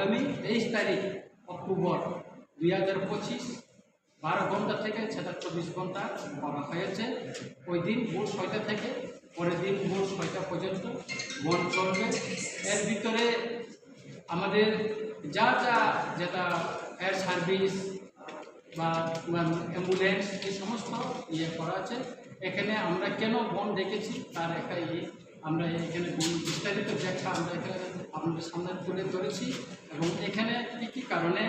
আগামী তেইশ তারিখ, অক্টোবর দুই হাজার পঁচিশ, বারো ঘণ্টা থেকে সেটা চব্বিশ ঘণ্টা করা হয়েছে। ওই দিন ভোর ছয়টা থেকে, পরের দিন ভোর ছয়টা পর্যন্ত বন চলবে। এর ভিতরে আমাদের যা যা যেটা ফায়ার সার্ভিস বা অ্যাম্বুলেন্স এই সমস্ত ইয়ে করা আছে। এখানে আমরা কেন বন ডেকেছি তার একটা ইয়ে আমরা এখানে বিস্তারিত ব্যাখ্যা আমরা এখানে আপনাদের সামনে তুলে ধরেছি এবং এখানে কী কী কারণে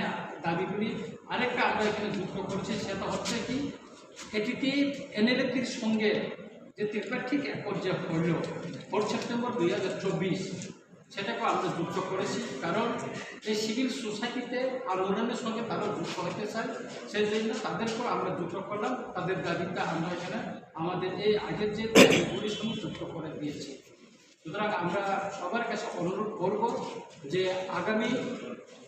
দাবিগুলি আরেকটা আমরা এখানে যুক্ত করছি সেটা হচ্ছে কি এটিকে এনএলএফির সঙ্গে যে ত্রিপাক্ষিক এক পর্যায়ে পড়ল ফোর্থ সেপ্টেম্বর দুই হাজার চব্বিশ। সেটাকে আমরা যুক্ত করেছি। কারণ এই সিভিল সোসাইটিতে আন্দোলনের সঙ্গে তারা যুক্ত হতে চায় সেই জন্য তাদেরকেও আমরা যুক্ত করলাম। তাদের দাবিটা আমরা এখানে আমাদের এই আগের যে দাবিগুলির সঙ্গে যুক্ত করে দিয়েছি। সুতরাং আমরা সবার কাছে অনুরোধ করব যে আগামী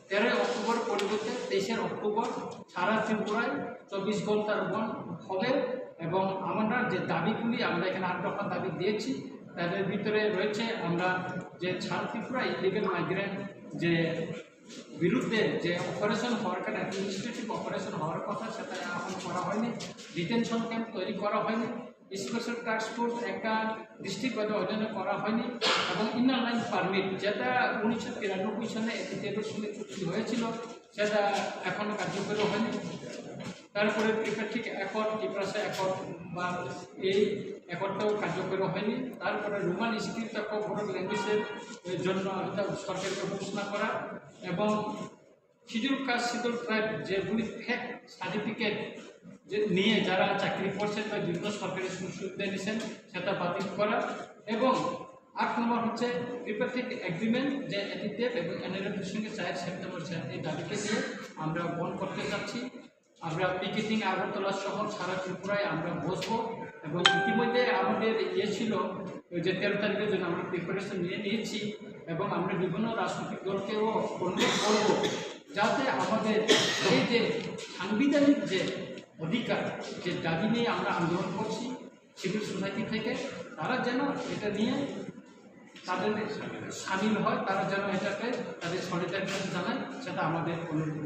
তেরোই অক্টোবর পরিবর্তে তেইশের অক্টোবর সারা ত্রিপুরায় চব্বিশ ঘণ্টার বন হবে এবং আমরা যে দাবিগুলি আমরা এখানে আট দফা দাবি দিয়েছি তাদের ভিতরে রয়েছে আমরা যে ছাড় ত্রিপুরা ইলিগেল মাইগ্রেন্ট যে বিরুদ্ধে যে অপারেশন হওয়ার কথা অ্যাডমিনিস্ট্রেটিভ অপারেশন হওয়ার কথা সেটা এখন করা হয়নি ডিটেনশন ক্যাম্প তৈরি করা হয়নি স্পেশাল টাস্ক ফোর্স একটা ওয়াইড অর্জনে করা হয়নি এবং ইনার লাইন পারমিট যেটা উনিশশো তিরানব্বই সালে এটিএফের সঙ্গে চুক্তি হয়েছিল, সেটা এখনও কার্যকরী হয়নি। তারপরে ঠিক একর ত্রিপ্রাসা একর বা এই একরটাও কার্যকরী হয়নি। তারপরে রোমান স্ক্রিপ্ট বোর্ড ল্যাঙ্গুয়েজের জন্য সরকারকে ঘোষণা করা এবং শিডিউল কাস্ট শিডিউল ট্রাইব যেগুলি ফেক সার্টিফিকেট যে নিয়ে যারা চাকরি করছেন বা বিভিন্ন সরকারি সুবিধা নিচ্ছেন সেটা বাতিল করা এবং আট নম্বর হচ্ছে ত্রিপাক্ষিক এগ্রিমেন্ট যে এটিটেপ এবং এনএলএফের সঙ্গে চার সেপ্টেম্বর এই দাবিকে নিয়ে আমরা বন্ধ করতে চাচ্ছি আমরা পিকেটিং আগরতলা শহর সারা ত্রিপুরায় আমরা বসবো এবং ইতিমধ্যে আমাদের ইয়ে ছিল যে তেরো তারিখের জন্য আমরা প্রিপারেশন নিয়ে নিয়েছি এবং আমরা বিভিন্ন রাজনৈতিক দলকেও অনুরোধ করব যাতে আমাদের এই যে সাংবিধানিক যে অধিকার, যে দাবি নিয়ে আমরা আন্দোলন করছি সিভিল সোসাইটি থেকে, তারা যেন এটা নিয়ে তাদের সামিল হয়, তারা যেন এটাকে তাদের সলিডারিটি জানায়, সেটা আমাদের অনুরোধ